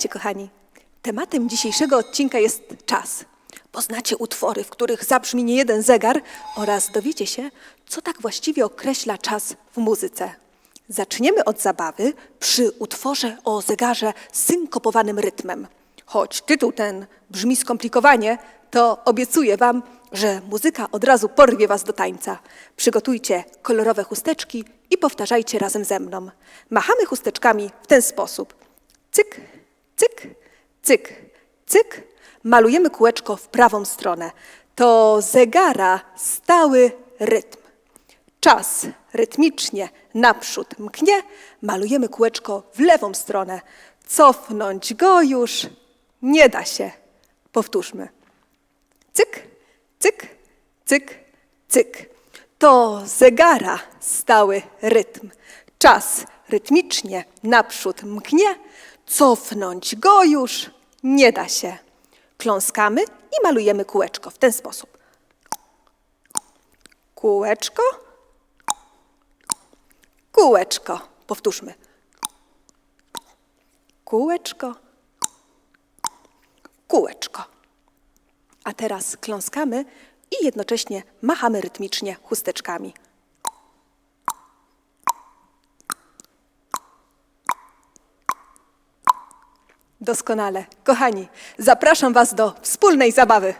Witajcie, kochani. Tematem dzisiejszego odcinka jest czas. Poznacie utwory, w których zabrzmi niejeden zegar oraz dowiecie się, co tak właściwie określa czas w muzyce. Zaczniemy od zabawy przy utworze o zegarze synkopowanym rytmem. Choć tytuł ten brzmi skomplikowanie, to obiecuję Wam, że muzyka od razu porwie Was do tańca. Przygotujcie kolorowe chusteczki i powtarzajcie razem ze mną. Machamy chusteczkami w ten sposób. Cyk, cyk, cyk, cyk. Malujemy kółeczko w prawą stronę. To zegara stały rytm. Czas rytmicznie naprzód mknie, malujemy kółeczko w lewą stronę. Cofnąć go już nie da się. Powtórzmy. Cyk, cyk, cyk, cyk. To zegara stały rytm. Czas rytmicznie naprzód mknie, cofnąć go już nie da się. Kląskamy i malujemy kółeczko w ten sposób. Kółeczko, kółeczko. Powtórzmy. Kółeczko, kółeczko. A teraz kląskamy i jednocześnie machamy rytmicznie chusteczkami. Doskonale. Kochani, zapraszam Was do wspólnej zabawy.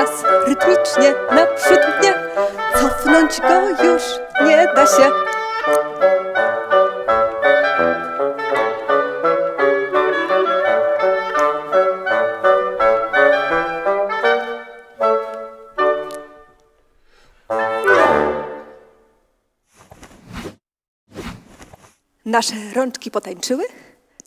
Czas rytmicznie naprzód mknie. Cofnąć go już nie da się. Nasze rączki potańczyły?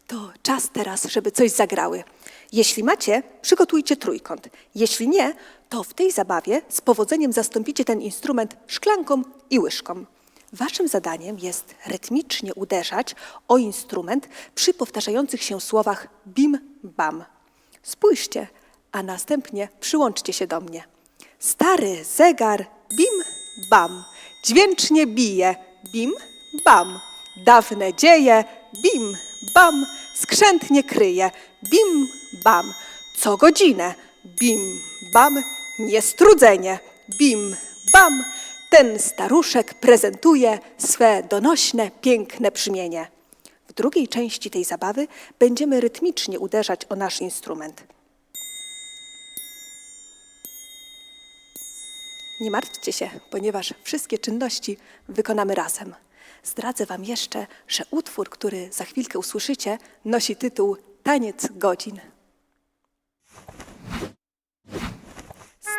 To czas teraz, żeby coś zagrały. Jeśli macie, przygotujcie trójkąt. Jeśli nie, to w tej zabawie z powodzeniem zastąpicie ten instrument szklanką i łyżką. Waszym zadaniem jest rytmicznie uderzać o instrument przy powtarzających się słowach bim, bam. Spójrzcie, a następnie przyłączcie się do mnie. Stary zegar bim, bam, dźwięcznie bije bim, bam. Dawne dzieje bim, bam, skrzętnie kryje bim, bam. Co godzinę bim, bam, niestrudzenie bim, bam. Ten staruszek prezentuje swe donośne, piękne brzmienie. W drugiej części tej zabawy będziemy rytmicznie uderzać o nasz instrument. Nie martwcie się, ponieważ wszystkie czynności wykonamy razem. Zdradzę Wam jeszcze, że utwór, który za chwilkę usłyszycie, nosi tytuł Taniec godzin.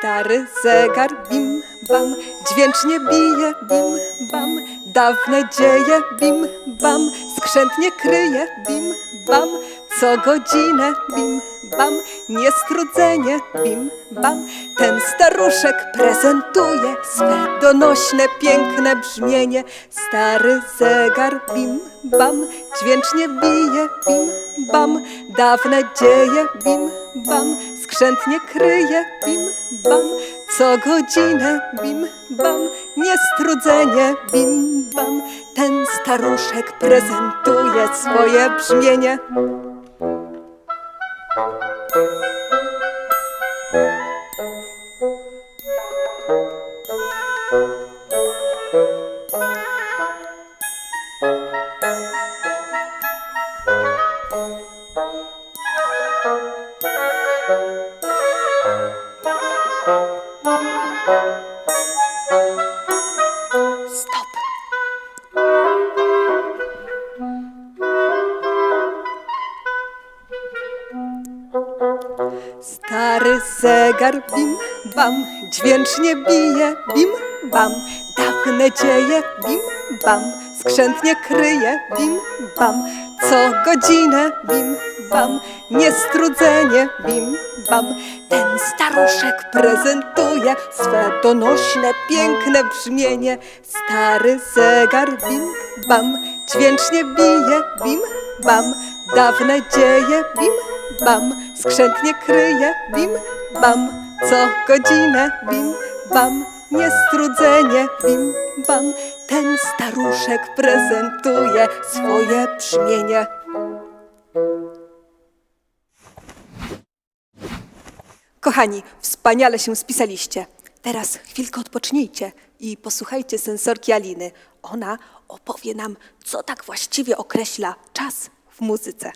Stary zegar bim bam, dźwięcznie bije bim bam, dawne dzieje bim bam, skrzętnie kryje bim bam, co godzinę bim bam, niestrudzenie bim bam. Ten staruszek prezentuje swe donośne, piękne brzmienie. Stary zegar bim bam, dźwięcznie bije bim bam, dawne dzieje bim bam, skrzętnie kryje, bim bam, co godzinę, bim bam, niestrudzenie, bim bam, ten staruszek prezentuje swoje brzmienie. Thank you. Zegar, bim bam, dźwięcznie bije, bim bam, dawne dzieje, bim bam, skrzętnie kryje, bim bam, co godzinę, bim bam, niestrudzenie, bim bam, ten staruszek prezentuje swe donośne, piękne brzmienie. Stary zegar, bim bam, dźwięcznie bije, bim bam, dawne dzieje, bim bam, skrzętnie kryje, bim bam, co godzinę, bim bam, niestrudzenie, bim bam, ten staruszek prezentuje swoje brzmienie. Kochani, wspaniale się spisaliście. Teraz chwilkę odpocznijcie i posłuchajcie sensorki Aliny. Ona opowie nam, co tak właściwie określa czas w muzyce.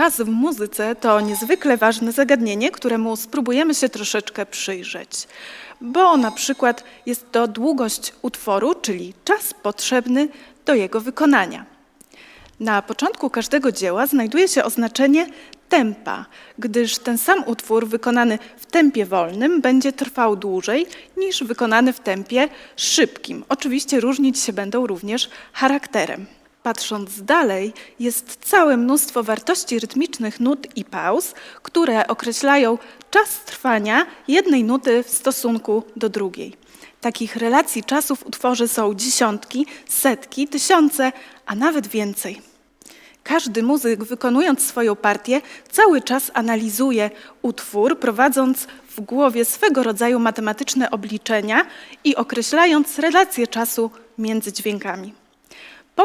Czas w muzyce to niezwykle ważne zagadnienie, któremu spróbujemy się troszeczkę przyjrzeć. Bo na przykład jest to długość utworu, czyli czas potrzebny do jego wykonania. Na początku każdego dzieła znajduje się oznaczenie tempa, gdyż ten sam utwór wykonany w tempie wolnym będzie trwał dłużej niż wykonany w tempie szybkim. Oczywiście różnić się będą również charakterem. Patrząc dalej, jest całe mnóstwo wartości rytmicznych nut i pauz, które określają czas trwania jednej nuty w stosunku do drugiej. Takich relacji czasu w utworze są dziesiątki, setki, tysiące, a nawet więcej. Każdy muzyk, wykonując swoją partię, cały czas analizuje utwór, prowadząc w głowie swego rodzaju matematyczne obliczenia i określając relacje czasu między dźwiękami.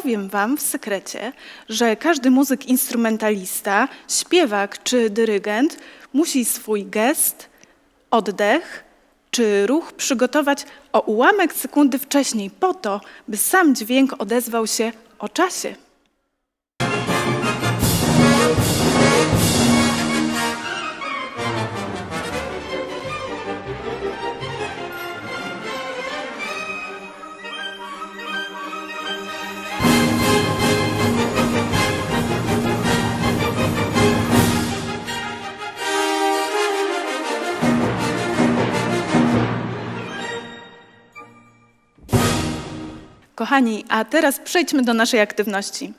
Powiem Wam w sekrecie, że każdy muzyk instrumentalista, śpiewak czy dyrygent musi swój gest, oddech czy ruch przygotować o ułamek sekundy wcześniej, po to, by sam dźwięk odezwał się o czasie. Kochani, a teraz przejdźmy do naszej aktywności.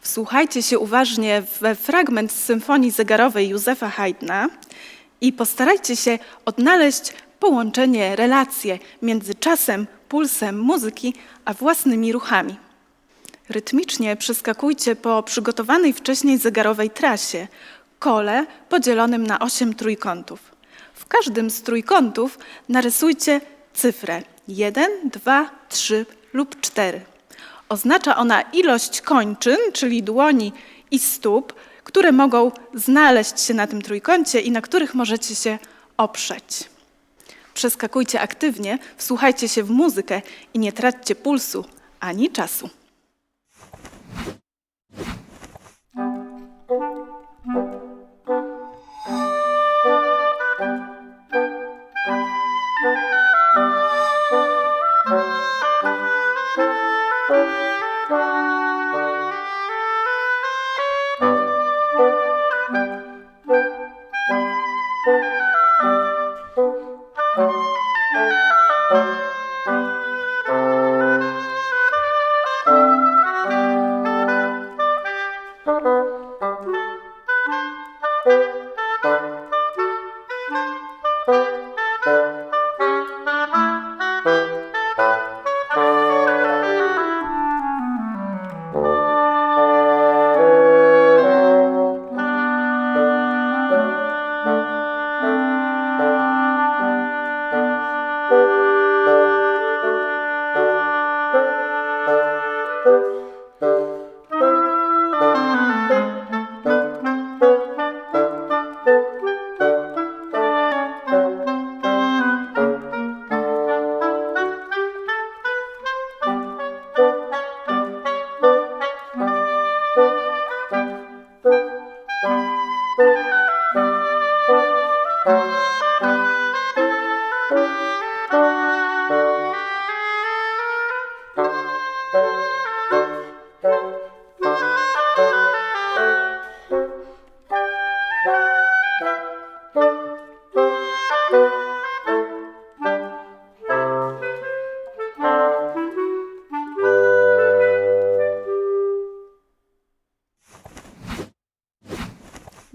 Wsłuchajcie się uważnie we fragment z symfonii zegarowej Józefa Haydna i postarajcie się odnaleźć połączenie, relacje między czasem, pulsem muzyki, a własnymi ruchami. Rytmicznie przeskakujcie po przygotowanej wcześniej zegarowej trasie, kole podzielonym na osiem trójkątów. W każdym z trójkątów narysujcie cyfrę 1, 2, 3 lub 4. Oznacza ona ilość kończyn, czyli dłoni i stóp, które mogą znaleźć się na tym trójkącie i na których możecie się oprzeć. Przeskakujcie aktywnie, wsłuchajcie się w muzykę i nie traćcie pulsu ani czasu.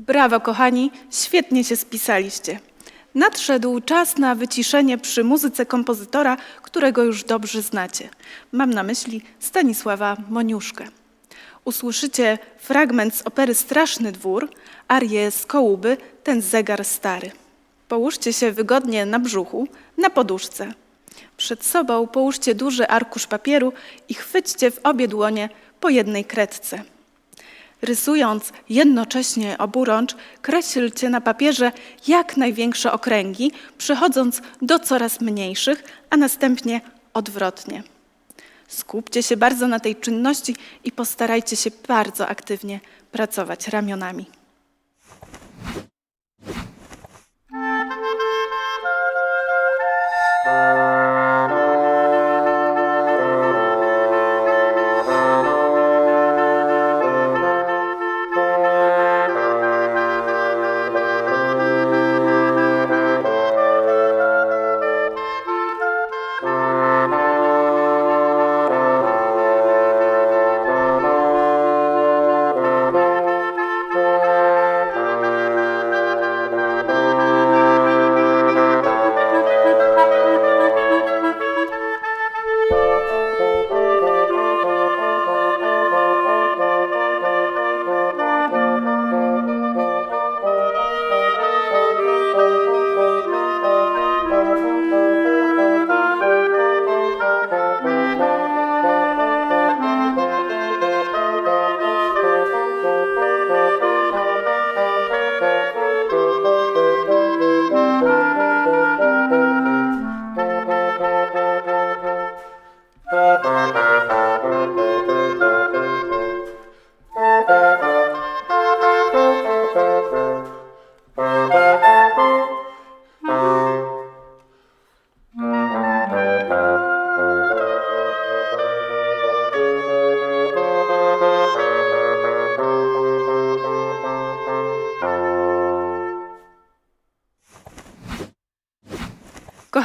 Brawo, kochani, świetnie się spisaliście. Nadszedł czas na wyciszenie przy muzyce kompozytora, którego już dobrze znacie. Mam na myśli Stanisława Moniuszkę. Usłyszycie fragment z opery Straszny Dwór, arię z Kołuby, ten zegar stary. Połóżcie się wygodnie na brzuchu, na poduszce. Przed sobą połóżcie duży arkusz papieru i chwyćcie w obie dłonie po jednej kredce. Rysując jednocześnie oburącz, kreślcie na papierze jak największe okręgi, przechodząc do coraz mniejszych, a następnie odwrotnie. Skupcie się bardzo na tej czynności i postarajcie się bardzo aktywnie pracować ramionami.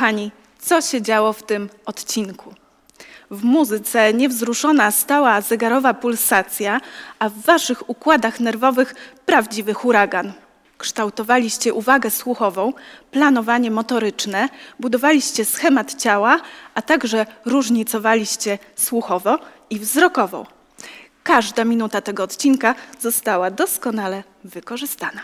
Kochani, co się działo w tym odcinku? W muzyce niewzruszona stała zegarowa pulsacja, a w waszych układach nerwowych prawdziwy huragan. Kształtowaliście uwagę słuchową, planowanie motoryczne, budowaliście schemat ciała, a także różnicowaliście słuchowo i wzrokowo. Każda minuta tego odcinka została doskonale wykorzystana.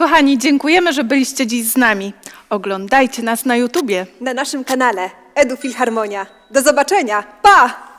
Kochani, dziękujemy, że byliście dziś z nami. Oglądajcie nas na YouTubie. Na naszym kanale Edu Filharmonia. Do zobaczenia. Pa!